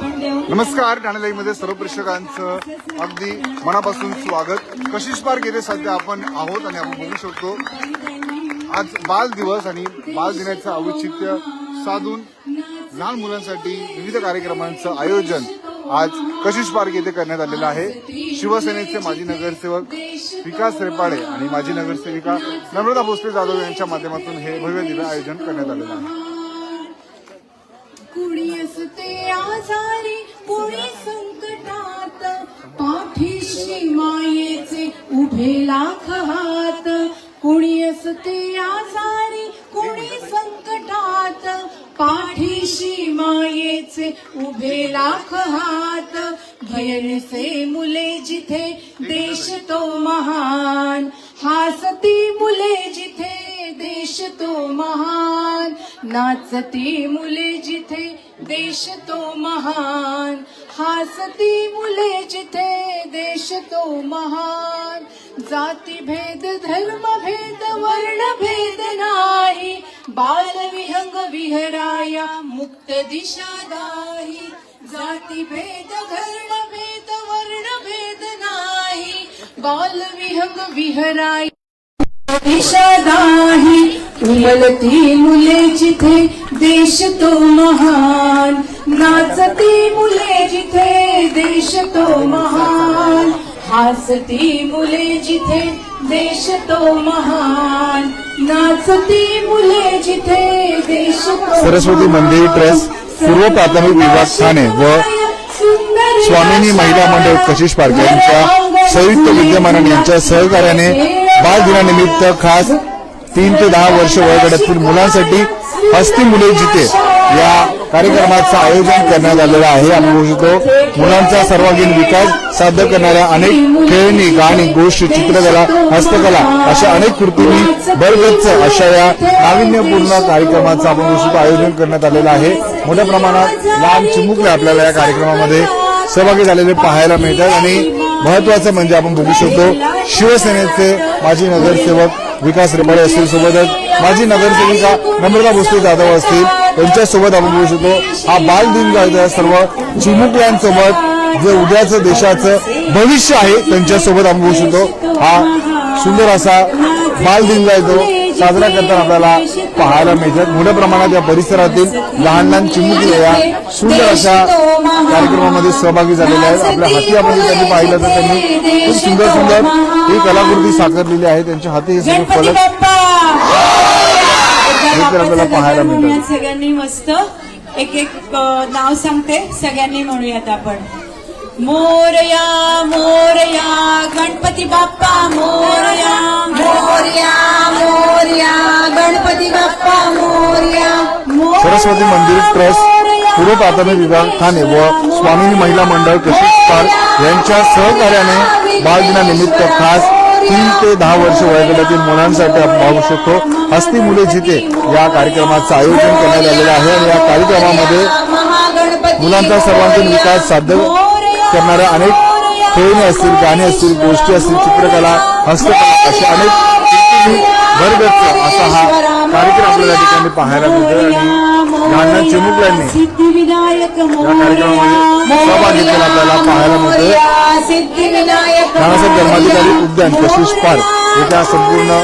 नमस्कार ठाणेलाईमध्ये सर्व प्रेक्षकांचं अगदी मनापासून स्वागत. कशिश पार्क येथे सध्या आपण आहोत आणि आपण बघू शकतो आज बाल दिवस आणि बाल दिनाचं औचित्य साधून लहान मुलांसाठी विविध कार्यक्रमांचं आयोजन आज कशिश पार्क येथे करण्यात आलेलं आहे. शिवसेनेचे माजी नगरसेवक विकास रेपाडे आणि माजी नगरसेविका नम्रता भोसले जाधव यांच्या माध्यमातून हे भव्य दिव्य आयोजन करण्यात आलेलं आहे. असते आजारी कुणी संकटात. पाठीशी मायेचे उभे लाख हात. कुणी असते आजारी कुणी संकटात. पाठीशी मायेचे उभे लाख हात. भयनसे मुले जिथे देश तो महान. हासती मुले जिथे देश तो महान. नाचती मुले जिथे देश तो महान. हासती मुले जिथे देश तो महान. जाती भेद धर्म भेद वर्ण भेद नाही. बाल विहंग विहराया मुक्त दिशा दाही. जाती भेद धर्म भेद वर्ण भेद नाही. बाल विहंग विहराया दिशादाही उमलती मुले जिथे देश तो महान. नाचती मुले जिथे देश तो महान. हासती मुले जिथे देश तो महान. नाचती मुले जिथे देश तो सरस्वती मंदिर ट्रस्ट पूर्व प्राथमिक विभाग ठाणे व स्वामिनी महिला मंडळ कशिश पार्क यांच्या संयुक्त विद्यमान यांच्या सहकार्याने बाल दिनानिमित्त खास तीन ते दहा वर्ष वयोगटातील मुलांसाठी हस्ती मुले जिथे या कार्यक्रमाचं आयोजन करण्यात आलेलं आहे. आणि बघू शकतो मुलांचा सर्वांगीण विकास साध्य करणाऱ्या अनेक खेळणी गाणी गोष्टी चित्रकला हस्तकला अशा अनेक कृतींनी भरगच्च अशा या नाविन्यपूर्ण कार्यक्रमाचं आपण बघू शकतो. आयोजन करण्यात आलेलं आहे. मोठ्या प्रमाणात लांब चिमुकले आपल्याला या कार्यक्रमामध्ये सहभागी झालेले पाहायला मिळतात आणि महत्वाचं म्हणजे आपण बघू शकतो शिवसेनेचे माजी नगरसेवक विकास रेपाडे असतील सोबतच माजी नगरसेविका नम्रता भोसले जाधव असतील त्यांच्यासोबत आपण बघू शकतो हा बाल दिन जो आहे सर्व चिमुकल्यांसोबत जे उद्याचं देशाचं भविष्य आहे त्यांच्यासोबत आपण बघू शकतो हा सुंदर असा बाल दिन जो साजरा करताना आपल्याला पाहायला मिळतात. मोठ्या प्रमाणात या परिसरातील लहान लहान चिमुकले या सुंदर अशा कार्यक्रमामध्ये सहभागी झालेले आहेत. आपल्या हाती आपण त्यांनी पाहिलं तर त्यांनी खूप सुंदर सुंदर ही कलाकृती साकारलेली आहे. त्यांच्या हाती हे सगळे फलक हे तर आपल्याला पाहायला मिळतं. म्हणूयात सगळ्यांनी मस्त. एक एक नाव सांगते. सगळ्यांनी म्हणूयात आपण. मोरया मोरया गणपती बाप्पा मोरया मोरया मोरया. सरस्वती मंदिर ट्रस्ट पूर्व प्राथमिक विभाग ठाणे व स्वामी महिला मंडळ कशिश पार्क यांच्या सहकार्याने बालदिनानिमित्त खास तीन ते दहा वर्ष वयोगटातील मुलांसाठी पाहू शकतो. हस्ती मुले जिथे या कार्यक्रमाचं आयोजन करण्यात आलेलं आहे आणि या कार्यक्रमामध्ये मुलांचा सर्वांगीण विकास साध्य करणाऱ्या अनेक खेळणी असतील गाणी असतील गोष्टी असतील चित्रकला हस्तकला अशा अनेक कृतींनी भरगच्च असा हा कार्यक्रम आपल्याला ठिकाणी पाहायला मिळतो आणि लहान चिमुकल्यांनी सिद्धिविनायक या कार्यक्रमामध्ये सहभाग घेतलेला आपल्याला पाहायला मिळतोय. सिद्धिविनायक नानासाहेब धर्माधिकारी उद्यान कशिश पार्क हा संपूर्ण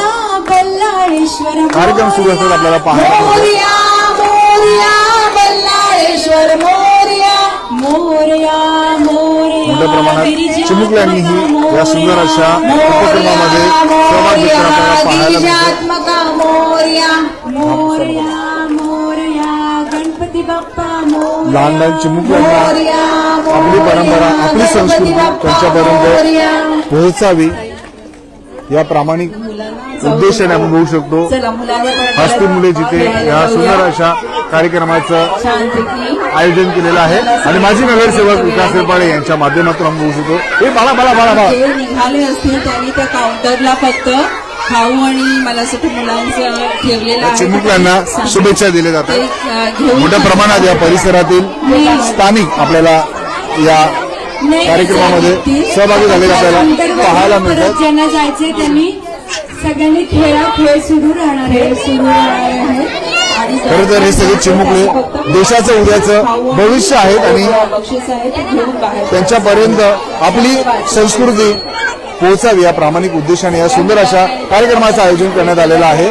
कार्यक्रम सुरू असताना आपल्याला पाहायला मिळतो मोरया मोरया बल्लाळेश्वर मोरया मोरया मोरया मोठ्या प्रमाणात चिमुकल्यांनीही या सुंदर अशा उपक्रमामध्ये सहभाग घेतलेला आपल्याला पाहायला मिळतो गणपती बाप्पा मोरया लहान लहान मोरया आपली परंपरा आपली संस्कृती त्यांच्यापर्यंत पोहोचावी. या प्रामाणिक उद्देशाने आपण बघू शकतो. हस्ती मुले जिथे या सुंदर अशा कार्यक्रमाचं आयोजन केलेलं आहे. आणि माजी नगरसेवक विकास रेपाडे यांच्या माध्यमातून आपण बघू शकतो. हे बाळा बाळा बाळा बाळा. निघाले असतील त्यांनी त्या काउंटरला फक्त खाऊ आणि मला असं मुलांचं ठेवलेलं आहे. चिमुकल्यांना शुभेच्छा दिल्या जातात. मोठ्या प्रमाणात या परिसरातील स्थानिक आपल्याला या कार्यक्रमामध्ये सहभागी झालेले आपल्याला पाहायला मिळतात. परत ज्यांना जायचे त्यांनी सगळ्यांनी खेळा खेळ सुरू राहणार आहे सुरू राहणार आहे. खरं तर हे सगळे चिमुकले देशाचं उद्याचं भविष्य आहेत आणि त्यांच्यापर्यंत आपली संस्कृती पोहोचावी या प्रामाणिक उद्देशाने या सुंदर अशा कार्यक्रमाचं आयोजन करण्यात आलेलं आहे.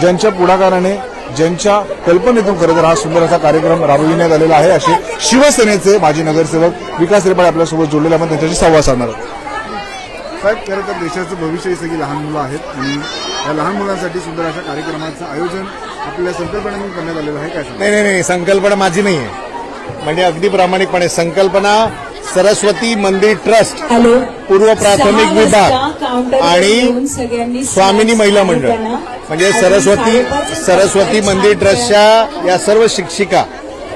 ज्यांच्या पुढाकाराने ज्यांच्या कल्पनेतून खरं तर हा सुंदर असा कार्यक्रम राबविण्यात आलेला आहे असे शिवसेनेचे माजी नगरसेवक विकास रेपाळे आपल्यासोबत जोडलेले आपण त्यांच्याशी संवाद साधणार आहोत. साहेब खरं तर देशाचं भविष्य ही सगळी लहान मुलं आहेत आणि या लहान मुलांसाठी सुंदर अशा कार्यक्रमाचं आयोजन आपल्या संकल्पनेतून करण्यात आलेलं आहे. काय नाही नाही संकल्पना माझी नाही आहे म्हणजे अगदी प्रामाणिकपणे संकल्पना सरस्वती मंदिर ट्रस्ट पूर्व प्राथमिक विभाग आणि स्वामिनी महिला मंडळ. म्हणजे सरस्वती सरस्वती मंदिर ट्रस्टच्या या सर्व शिक्षिका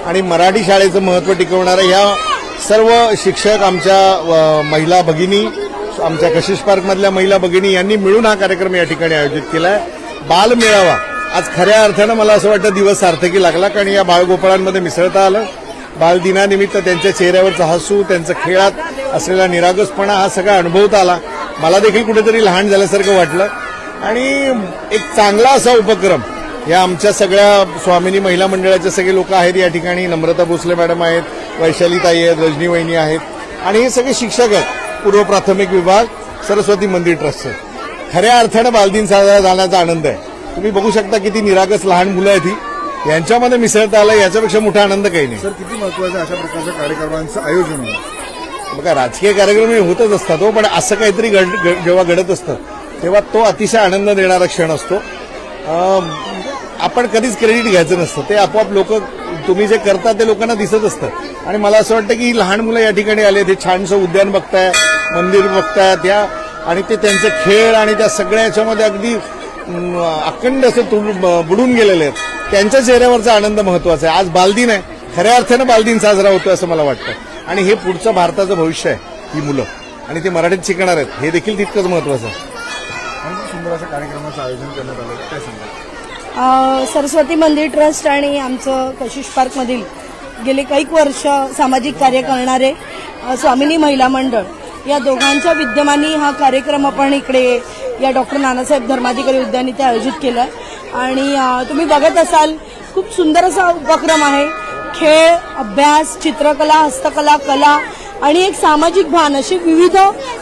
आणि मराठी शाळेचं महत्त्व टिकवणाऱ्या या सर्व शिक्षक आमच्या महिला भगिनी आमच्या कशिश पार्कमधल्या महिला भगिनी यांनी मिळून हा कार्यक्रम या ठिकाणी आयोजित केला आहे बाल मेळावा आज खऱ्या अर्थानं मला असं वाटतं दिवस सार्थकी लागला कारण या बाळगोपाळांमध्ये मिसळता आलं. बालदिनानिमित्त त्यांच्या चेहऱ्यावरचं हसू त्यांचं खेळात असलेला निरागसपणा हा सगळा अनुभवता आला. मला देखील कुठेतरी लहान झाल्यासारखं वाटलं. आणि एक चांगला असा उपक्रम या आमच्या सगळ्या स्वामिनी महिला मंडळाचे सगळे लोक आहेत या ठिकाणी. नम्रता भोसले मॅडम आहेत वैशाली ताई आहेत रजनी वहिनी आहेत. आणि हे सगळे शिक्षक आहेत पूर्व प्राथमिक विभाग सरस्वती मंदिर ट्रस्टचे खऱ्या अर्थानं बालदिन साजरा झाल्याचा आनंद आहे. तुम्ही बघू शकता किती निरागस लहान मुलं आहेत ही. यांच्यामध्ये मिसळता आलं याच्यापेक्षा मोठा आनंद काही नाही. सर किती महत्वाचं अशा प्रकारच्या कार्यक्रमांचं आयोजन होणं? बघा राजकीय कार्यक्रम हे होतच असतात हो पण असं काहीतरी घड- घड- जेव्हा घडत असतं तेव्हा तो अतिशय आनंद देणारा क्षण असतो. अं, आपण कधीच क्रेडिट घ्यायचं नसतं. ते आपोआप लोक तुम्ही जे करता ते लोकांना दिसत असतं. आणि मला असं वाटतं की ही लहान मुलं या ठिकाणी आले ते छानसं उद्यान बघताय मंदिर बघतायत या आणि ते त्यांचे खेळ आणि त्या सगळ्या याच्यामध्ये अगदी अं, अखंड असं तुड- बुडून गेलेले आहेत. त्यांच्या चेहऱ्यावरचा आनंद महत्त्वाचा आहे. आज बालदिन आहे. खऱ्या अर्थानं बालदिन साजरा होतो असं मला वाटतं. आणि हे पुढचं भारताचं भविष्य आहे ही मुलं. आणि ते मराठीत शिकणार आहेत. हे देखील तितकंच महत्वाचं आहे. सुंदर अशा कार्यक्रमाचं आयोजन करण्यात आलं काय सांगा अ, सरस्वती मंदिर ट्रस्ट आणि आमचं कशिश पार्कमधील गेले कैक वर्ष सामाजिक कार्य करणारे अ, स्वामिनी महिला मंडळ. या दोघांच्या विद्यमानी हा कार्यक्रम आपण इकडे या डॉक्टर नानासाहेब धर्माधिकारी उद्यान इथे आयोजित केला आणि तुम्ही बघत असाल खूप सुंदर असा उपक्रम आहे. खेळ अभ्यास चित्रकला हस्तकला कला आणि एक सामाजिक भान असे विविध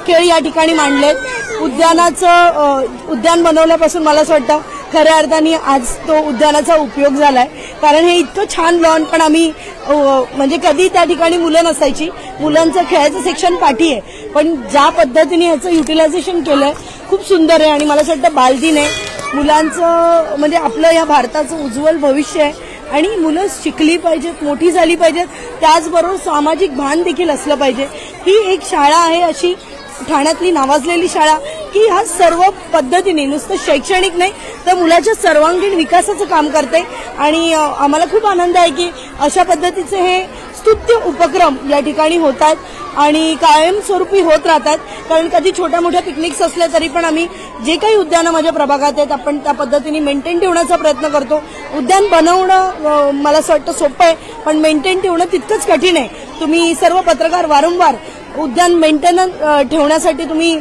खेळ या ठिकाणी मांडलेत. उद्यानाचं उद्यान बनवल्यापासून मला असं वाटतं खऱ्या अर्थाने आज तो उद्यानाचा उपयोग झालाय. कारण हे इतकं छान लॉन पण आम्ही म्हणजे कधी त्या ठिकाणी मुलं नसायची. मुलांचं खेळाचं सेक्शन पाठी आहे. पण ज्या पद्धतीने ह्याचं युटिलायझेशन केलंय खूप सुंदर आहे आणि मला असं वाटतं बालदिन आहे मुलांचं म्हणजे आपलं या भारताचं उज्ज्वल भविष्य आहे आणि मुलं शिकली पाहिजेत मोठी झाली पाहिजेत. त्याचबरोबर सामाजिक भान देखील असलं पाहिजे. ही एक शाळा आहे अशी ठाण्यातली नावाजलेली शाळा की ह्या सर्व पद्धतीने नुसतं शैक्षणिक नाही तर मुलाच्या सर्वांगीण विकासाचं काम करते. आणि आम्हाला खूप आनंद आहे की अशा पद्धतीचे हे स्तुत्य उपक्रम या ठिकाणी होतात. आणि कायमस्वरूपी होत राहतात. कारण कधी छोट्या मोठ्या पिकनिक्स असल्या तरी पण आम्ही जे काही उद्यानं माझ्या प्रभागात आहेत आपण त्या पद्धतीने मेंटेन ठेवण्याचा प्रयत्न करतो. उद्यान बनवणं मला असं वाटतं सोपं आहे पण मेंटेन ठेवणं तितकंच कठीण आहे. तुम्ही सर्व पत्रकार वारंवार उद्यान मेंटेन ठेवण्यासाठी तुम्ही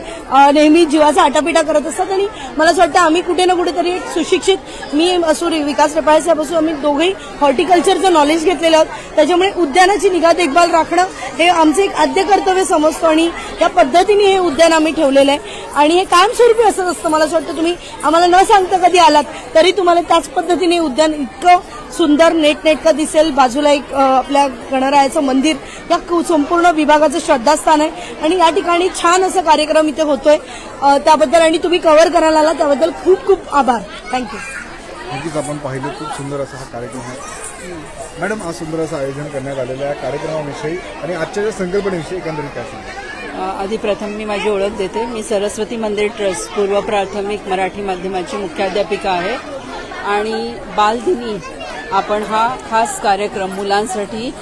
नेहमी जीवाचा आटापिटा करत असतात आणि मला असं वाटतं आम्ही कुठे ना कुठेतरी एक सुशिक्षित मी असो रे- विकास रेपाळे साहेब असो आम्ही दोघेही हॉर्टिकल्चरचं नॉलेज घेतलेलं आहोत. त्याच्यामुळे उद्यानाची निगा देखभाल राखणं हे आमचं एक आद्य कर्तव्य समजतो आणि त्या पद्धतीने हे उद्यान आम्ही ठेवलेलं आहे. आणि हे कायमस्वरूपी असत असतं. मला असं वाटतं तुम्ही आम्हाला न सांगता कधी आलात तरी तुम्हाला त्याच पद्धतीने उद्यान इतकं सुंदर नेटनेटकं दिसेल. बाजूला एक आपल्या गणरायाचं मंदिर. या संपूर्ण विभागाचं श्रद्धास्थान आहे. आणि या ठिकाणी छान असा कार्यक्रम इथे होतोय. त्याबद्दल आणि तुम्ही कव्हर करायला आला त्याबद्दल खूप खूप आभार. थँक्यू नक्कीच आपण पाहिलं खूप सुंदर असा हा कार्यक्रम आहे. मॅडम आज सुंदर असं आयोजन करण्यात आलेलं आहे. कार्यक्रमाविषयी आणि आजच्या ज्या संकल्पनेविषयी एकंदरीत काय सांगा आधी प्रथम मी माझी ओळख देते. मी सरस्वती मंदिर ट्रस्ट पूर्व प्राथमिक मराठी माध्यमाची मुख्याध्यापिका आहे. आणि बालदिनी आपण हा खास कार्यक्रम मुलांसाठी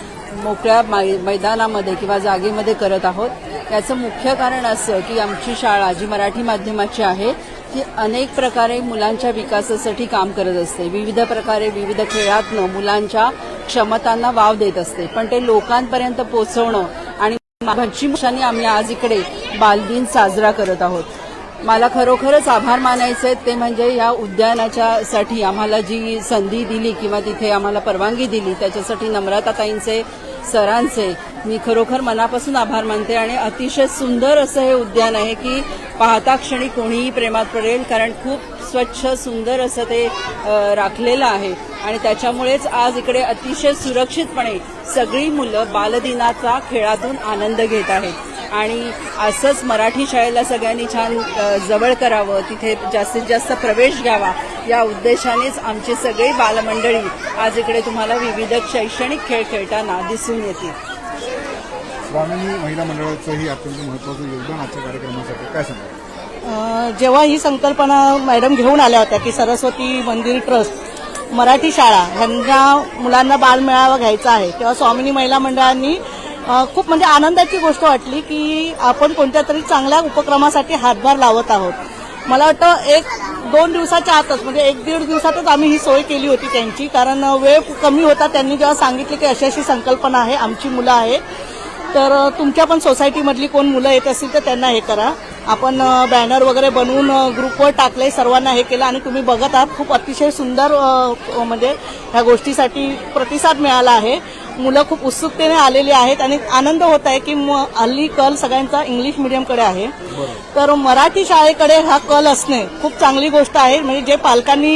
मोकळ्या मै- मैदानामध्ये किंवा जागेमध्ये करत आहोत. याचं मुख्य कारण असं की आमची शाळा जी मराठी माध्यमाची आहे ती अनेक प्रकारे मुलांच्या विकासासाठी काम करत असते. विविध प्रकारे विविध खेळातनं मुलांच्या क्षमतांना वाव देत असते. पण ते लोकांपर्यंत पोचवणं आणि भक्ष्यमुशांनी आम्ही आज इकडे बालदिन साजरा करत आहोत. मला खरोखरच आभार मानायचे आहेत. ते म्हणजे या उद्यानाच्या साठी आम्हाला जी संधी दिली किंवा तिथे आम्हाला परवानगी दिली त्याच्यासाठी नम्रताताईंचे सरांचे मी खरोखर मनापासून आभार मानते आणि अतिशय सुंदर असं हे उद्यान आहे की पाहता क्षणी कोणीही प्रेमात पडेल कारण खूप स्वच्छ सुंदर असं ते राखलेलं आहे. आणि त्याच्यामुळेच आज इकडे अतिशय सुरक्षितपणे सगळी मुलं बालदिनाचा खेळातून आनंद घेत आहेत. आणि असंच मराठी शाळेला सगळ्यांनी छान जवळ करावं तिथे जास्तीत जास्त प्रवेश घ्यावा या उद्देशानेच आमची सगळी बालमंडळी आज इकडे तुम्हाला विविध शैक्षणिक खेळ खेळताना दिसून येतील. स्वामिनी महिला मंडळाचंही अत्यंत महत्वाचं योगदान आजच्या कार्यक्रमासाठी. काय सांगा अ, जेव्हा ही संकल्पना मॅडम घेऊन आल्या होत्या की सरस्वती मंदिर ट्रस्ट मराठी शाळा. ह्यांना मुलांना बालमेळावा घ्यायचा आहे. तेव्हा स्वामिनी महिला मंडळांनी खूप म्हणजे आनंदाची गोष्ट वाटली की आपण कोणत्या तरी चांगल्या उपक्रमासाठी हातभार लावत आहोत. मला वाटतं एक दोन दिवसाच्या आतच म्हणजे एक दीड दिवसातच आम्ही ही सोय केली होती त्यांची. कारण वेळ कमी होता त्यांनी जेव्हा सांगितले की अशी अशी संकल्पना आहे आमची मुलं आहेत. तर तुमच्या पण सोसायटीमधली कोण मुलं येत असतील तर त्यांना हे करा. आपण बॅनर वगैरे बनवून ग्रुपवर टाकले सर्वांना हे केलं आणि तुम्ही बघत आहात. खूप अतिशय सुंदर म्हणजे ह्या गोष्टीसाठी प्रतिसाद मिळाला आहे. मुलं खूप उत्सुकतेने आलेली आहेत आणि आनंद होत आहे की म- हल्ली कल सगळ्यांचा इंग्लिश मिडियमकडे आहे. तर मराठी शाळेकडे हा कल असणे खूप चांगली गोष्ट आहे. म्हणजे जे पालकांनी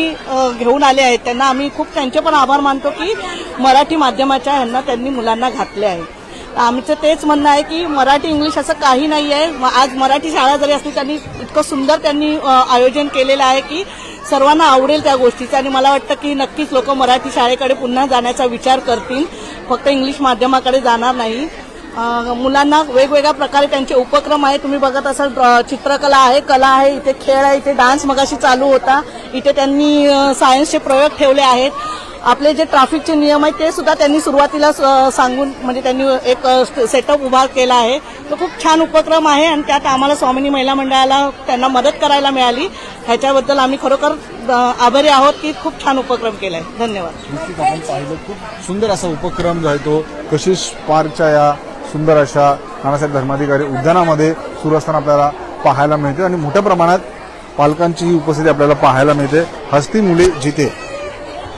घेऊन आले आहेत त्यांना आम्ही खूप त्यांचे पण आभार मानतो की मराठी माध्यमाच्या ह्यांना त्यांनी मुलांना घातले आहे. आमचं तेच म्हणणं आहे की मराठी इंग्लिश असं काही नाही आहे. म- आज मराठी शाळा जरी असली त्यांनी इतकं सुंदर त्यांनी आयोजन केलेलं आहे की सर्वांना आवडेल त्या गोष्टीचं. आणि मला वाटतं की नक्कीच लोक मराठी शाळेकडे पुन्हा जाण्याचा विचार करतील. फक्त इंग्लिश माध्यमाकडे जाणार नाही. मुलांना वेगवेगळ्या प्रकारे त्यांचे उपक्रम आहे तुम्ही बघत असाल चित्रकला आहे कला आहे इथे खेळ आहे इथे डान्स मगाशी चालू होता. इथे त्यांनी सायन्सचे प्रयोग ठेवले आहेत. आपले जे ट्रॅफिकचे नियम आहेत ते सुद्धा त्यांनी सुरुवातीला सांगून म्हणजे त्यांनी एक सेटअप उभा केला आहे. तो खूप छान उपक्रम आहे आणि त्यात आम्हाला स्वामिनी महिला मंडळाला त्यांना मदत करायला मिळाली. ह्याच्याबद्दल आम्ही खरोखर आभारी आहोत की खूप छान उपक्रम केला आहे धन्यवाद आपण पाहिलं खूप सुंदर असा उपक्रम जो आहे तो कशिश पार्कच्या या सुंदर अशा नानासाहेब धर्माधिकारी उद्यानामध्ये सुरू असताना आपल्याला पाहायला मिळते आणि मोठ्या प्रमाणात पालकांची ही उपस्थिती आपल्याला पाहायला मिळते. हस्ती मुले जिथे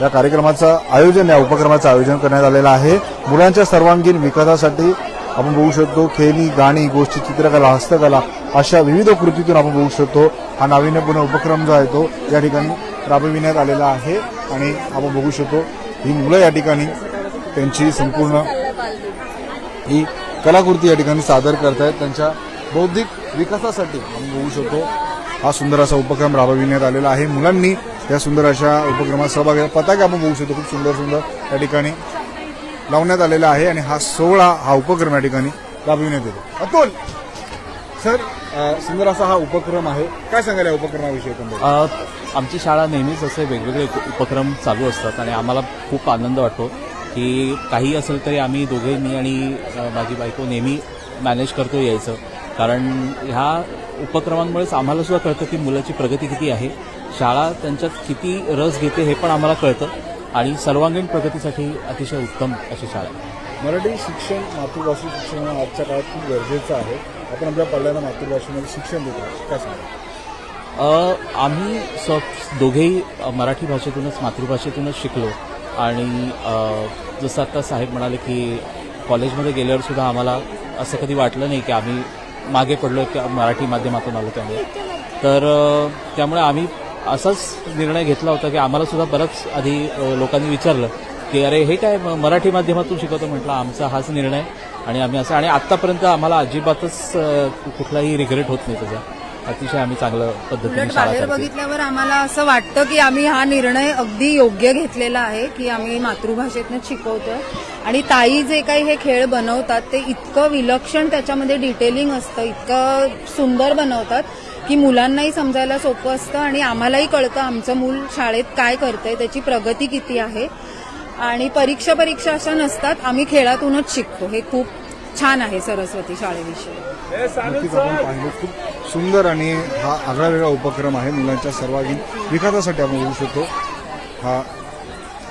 या कार्यक्रमाचं आयोजन या उपक्रमाचं आयोजन करण्यात आलेलं आहे. मुलांच्या सर्वांगीण विकासासाठी आपण बघू शकतो खेळणी गाणी गोष्टी चित्रकला हस्तकला अशा विविध कृतीतून आपण बघू शकतो. हा नाविन्यपूर्ण उपक्रम जो आहे तो या ठिकाणी राबविण्यात आलेला आहे आणि आपण बघू शकतो ही मुलं या ठिकाणी त्यांची संपूर्ण ही कलाकृती या ठिकाणी सादर करत आहेत त्यांच्या बौद्धिक विकासासाठी आपण बघू शकतो. हा सुंदर असा उपक्रम राबविण्यात आलेला आहे. मुलांनी या सुंदर अशा उपक्रमात सहभाग पताका आपण बघू शकतो. खूप सुंदर सुंदर या ठिकाणी लावण्यात आलेला आहे आणि हा सोहळा हा उपक्रम या ठिकाणी राबविण्यात येतो. अतुल सर सुंदर असा हा उपक्रम आहे. काय सांगाल या उपक्रमाविषयी एकंदरीत? आमची शाळा नेहमीच असे वेगवेगळे उप- उपक्रम चालू असतात आणि आम्हाला खूप आनंद वाटतो की काही असेल तरी आम्ही दोघे मी आणि माझी बायको नेहमी मॅनेज करतो यायचं. कारण ह्या उपक्रमांमुळेच आम्हाला सुद्धा कळतं की मुलाची प्रगती किती आहे. शाळा त्यांच्यात किती रस घेते हे पण आम्हाला कळतं आणि सर्वांगीण प्रगतीसाठी अतिशय उत्तम अशी शाळा आहे. मराठी शिक्षण मातृभाषा शिक्षण आजच्या काळात खूप गरजेचं आहे. आपण आपल्या पाल्याला मातृभाषेमध्ये शिक्षण देतो. काय सांगा आम्ही स्व दोघेही मराठी भाषेतूनच मातृभाषेतूनच शिकलो. आणि जसं आता साहेब म्हणाले की कॉलेजमध्ये गेल्यावर सुद्धा आम्हाला असं कधी वाटलं नाही की आम्ही मागे पडलो की मराठी माध्यमातून आलो त्यामुळे. तर त्यामुळे आम्ही असाच निर्णय घेतला होता की आम्हाला सुद्धा बरंच आधी लोकांनी विचारलं की अरे हे काय मराठी माध्यमातून शिकवतो म्हटलं आमचा हाच निर्णय आणि आम्ही असं आणि आत्तापर्यंत आम्हाला अजिबातच कुठलाही रिग्रेट होत नाही त्याचा. अतिशय आम्ही चांगलं पद्धतीने बाहेर बघितल्यावर आम्हाला असं वाटतं की आम्ही हा निर्णय अगदी योग्य घेतलेला आहे की आम्ही मातृभाषेतनंच शिकवतोय. आणि ताई जे काही हे खेळ बनवतात ते इतकं विलक्षण त्याच्यामध्ये डिटेलिंग असतं इतकं सुंदर बनवतात की मुलांनाही समजायला सोपं असतं आणि आम्हालाही कळतं आमचं मूल शाळेत काय करतंय त्याची प्रगती किती आहे. आणि परीक्षा परीक्षा अशा नसतात आम्ही खेळातूनच शिकतो. हे खूप छान आहे सरस्वती शाळेविषयी. खूप सुंदर आणि हा आगळा वेगळा उपक्रम आहे मुलांच्या सर्वांगीण विकासासाठी आपण बघू शकतो. हा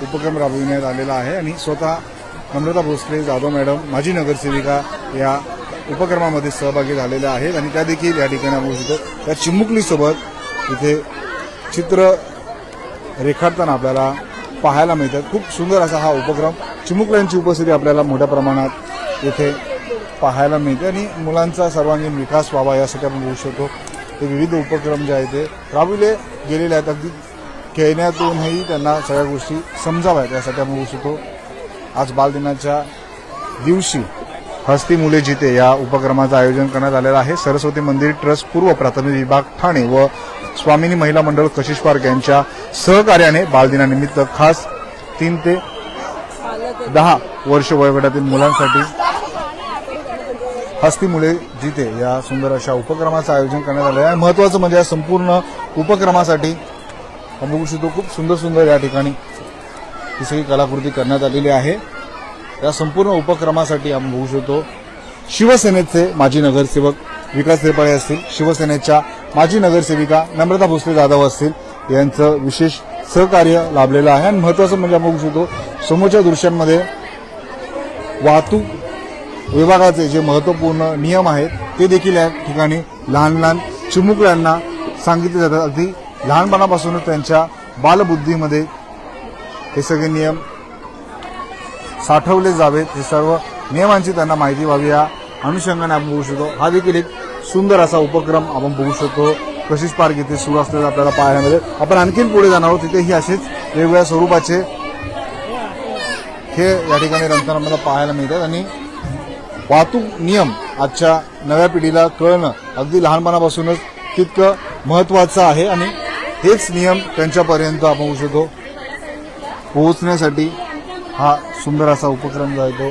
उपक्रम राबविण्यात आलेला आहे आणि स्वतः नम्रता भोसले जाधव मॅडम माजी नगरसेविका या उपक्रमामध्ये सहभागी झालेल्या आहेत आणि त्या देखील या ठिकाणी आपण बघू शकतो त्या चिमुकलीसोबत इथे चित्र रेखाटताना आपल्याला पाहायला मिळतात. खूप सुंदर असा हा उपक्रम. चिमुकल्यांची उपस्थिती आपल्याला मोठ्या प्रमाणात इथे पाहायला मिळते आणि मुलांचा सर्वांगीण विकास व्हावा यासाठी आपण बघू शकतो. ते विविध उपक्रम जे आहेत ते राबविले गेलेले आहेत. अगदी खेळण्यातूनही त्यांना सगळ्या गोष्टी समजाव्यात यासाठी आपण बघू शकतो. आज बालदिनाच्या दिवशी हस्ती मुले जिते या उपक्रमाचं आयोजन करण्यात आलेलं आहे. सरस्वती मंदिर ट्रस्ट पूर्व प्राथमिक विभाग ठाणे व स्वामिनी महिला मंडळ कशिश पार्क यांच्या सहकार्याने बालदिनानिमित्त खास तीन ते दहा वर्ष वयोगटातील मुलांसाठी हस्ती मुले जिते या सुंदर अशा उपक्रमाचं आयोजन करण्यात आलं आहे. महत्वाचं म्हणजे या संपूर्ण उपक्रमासाठी बघू शकतो खूप सुंदर सुंदर या ठिकाणी ही सगळी कलाकृती करण्यात आलेली आहे. या संपूर्ण उपक्रमासाठी आपण बघू शकतो. शिवसेनेचे माजी नगरसेवक विकास त्रिपाळे असतील शिवसेनेच्या माजी नगरसेविका नम्रता भोसले जाधव असतील यांचं विशेष सहकार्य लाभलेलं आहे. आणि महत्वाचं म्हणजे आपण बघू शकतो समोरच्या दृश्यांमध्ये वाहतूक विभागाचे जे महत्त्वपूर्ण नियम आहेत ते देखील या ठिकाणी लहान लहान चिमुकल्यांना सांगितले जातात. अगदी लहानपणापासूनच त्यांच्या बालबुद्धीमध्ये हे सगळे नियम साठवले जावेत. हे सर्व नियमांची त्यांना माहिती व्हावी. या अनुषंगाने आपण बघू शकतो. हा देखील एक सुंदर असा उपक्रम आपण बघू शकतो. कशीच पार्क इथे सुरू असलेला आपल्याला पाहायला मिळेल. आपण आणखीन पुढे जाणार आहोत. तिथेही असेच वेगवेगळ्या स्वरूपाचे हे या ठिकाणी रंगताना आपल्याला पाहायला मिळतात. आणि वाहतूक नियम आजच्या नव्या पिढीला कळणं अगदी लहानपणापासूनच तितकं महत्वाचं आहे. आणि हेच नियम त्यांच्यापर्यंत आपण बघू शकतो. पोहोचण्यासाठी हा सुंदर असा उपक्रम जो आहे तो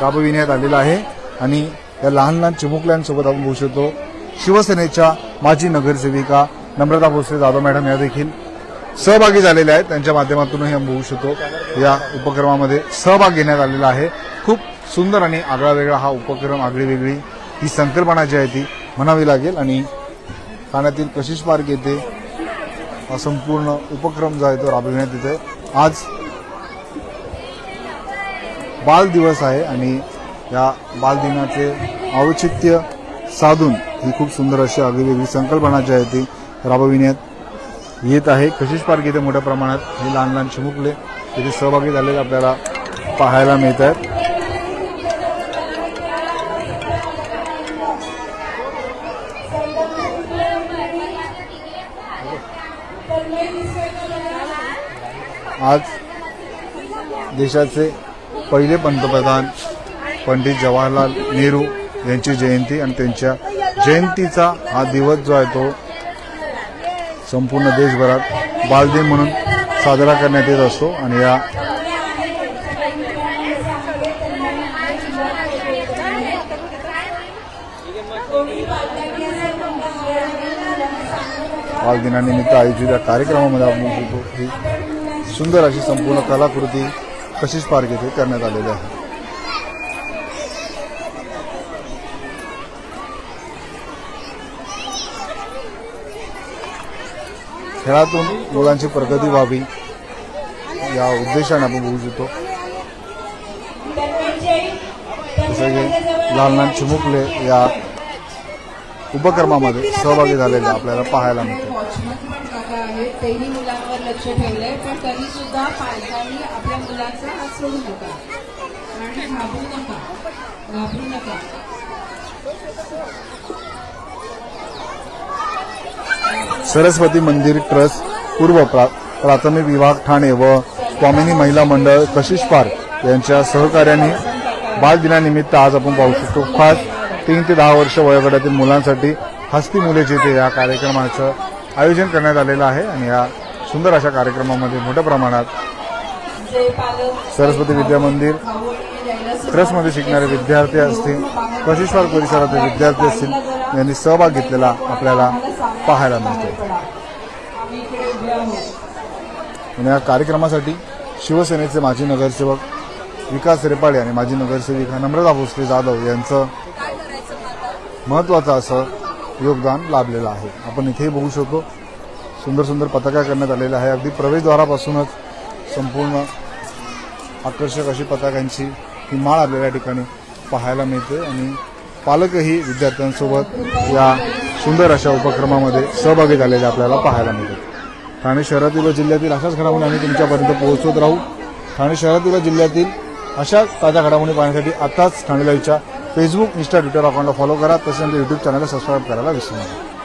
राबविण्यात आलेला आहे. आणि या लहान लहान चिमुकल्यांसोबत आपण बघू शकतो. शिवसेनेच्या माजी नगरसेविका नम्रता भोसले जाधव मॅडम या देखील सहभागी झालेल्या आहेत. त्यांच्या माध्यमातूनही आपण बघू शकतो. या उपक्रमामध्ये सहभाग घेण्यात आलेला आहे. खूप सुंदर आणि आगळा वेगळा हा उपक्रम आगळी वेगळी ही संकल्पना जी आहे ती म्हणावी लागेल. आणि ठाण्यातील कशिश पार्क येथे हा संपूर्ण उपक्रम जो आहे तो राबविण्यात येतोय. आज बाल दिवस आहे आणि या बालदिनाचे औचित्य साधून ही खूप सुंदर अशी आगळीवेगळी संकल्पना जी आहे ती राबविण्यात येत आहे. कशिश पार्क इथे मोठ्या प्रमाणात हे लहान लहान चिमुकले तिथे सहभागी झालेले आपल्याला पाहायला मिळत आहेत आज देशाचे पहिले पंतप्रधान पंडित जवाहरलाल नेहरू यांची जयंती आणि त्यांच्या जयंतीचा हा दिवस जो आहे तो संपूर्ण देशभरात बालदिन म्हणून साजरा करण्यात येत असतो. आणि या बालदिनानिमित्त आयोजित या कार्यक्रमामध्ये आपण ही सुंदर अशी संपूर्ण कलाकृती कशीच पार्क येथे करण्यात आलेली आहे. खेळातून मुलांची प्रगती व्हावी या उद्देशाने आपण बघू शकतो. सगळे लहान लहान चिमुकले या उपक्रमामध्ये सहभागी झालेले आपल्याला पाहायला मिळते वॉचमन पण काका आहेत तेही मुलांवर लक्ष ठेवलंय पण तरी सुद्धा पालकांनी आपल्या मुलांचा हात सोडू नका. आणि घाबरू नका. घाबरू नका. सरस्वती मंदिर ट्रस्ट पूर्व प्राथमिक विभाग ठाणे व स्वामिनी महिला मंडळ कशिश पार्क यांच्या सहकार्याने बालदिनानिमित्त आज आपण पाहू शकतो. खास तीन ते दहा वर्ष वयोगटातील मुलांसाठी हस्ती मुले जिथे या कार्यक्रमाचं आयोजन करण्यात आलेलं आहे आणि या सुंदर अशा कार्यक्रमामध्ये मोठ्या प्रमाणात सरस्वती विद्या मंदिर ट्रस्टमध्ये शिकणारे विद्यार्थी असतील कशिश्वर परिसरातील विद्यार्थी असतील यांनी सहभाग घेतलेला आपल्याला पाहायला मिळतो आणि या कार्यक्रमासाठी शिवसेनेचे माजी नगरसेवक विकास रेपाडे आणि माजी नगरसेविका नम्रता भोसले जाधव यांचं महत्वाचं असं योगदान लाभलेलं आहे. आपण इथेही बघू शकतो सुंदर सुंदर पताका करण्यात आलेल्या आहे. अगदी प्रवेशद्वारापासूनच संपूर्ण आकर्षक अशी पताकांची ही माळ आपल्याला या ठिकाणी पाहायला मिळते आणि पालकही विद्यार्थ्यांसोबत या सुंदर अशा उपक्रमामध्ये सहभागी झालेले आपल्याला पाहायला मिळतात. ठाणे शहरातील व जिल्ह्यातील अशाच घडामोडी आम्ही तुमच्यापर्यंत पोहोचवत राहू. ठाणे शहरातील व जिल्ह्यातील अशा ताज्या घडामोडी पाहण्यासाठी आताच ठाणे लाईव्हच्या फेसबुक इंस्टा ट्विटर अकाउंटला फॉलो करा. तसेच आमच्या यूट्यूब चॅनलला सबस्क्राईब करायला विसरू नका.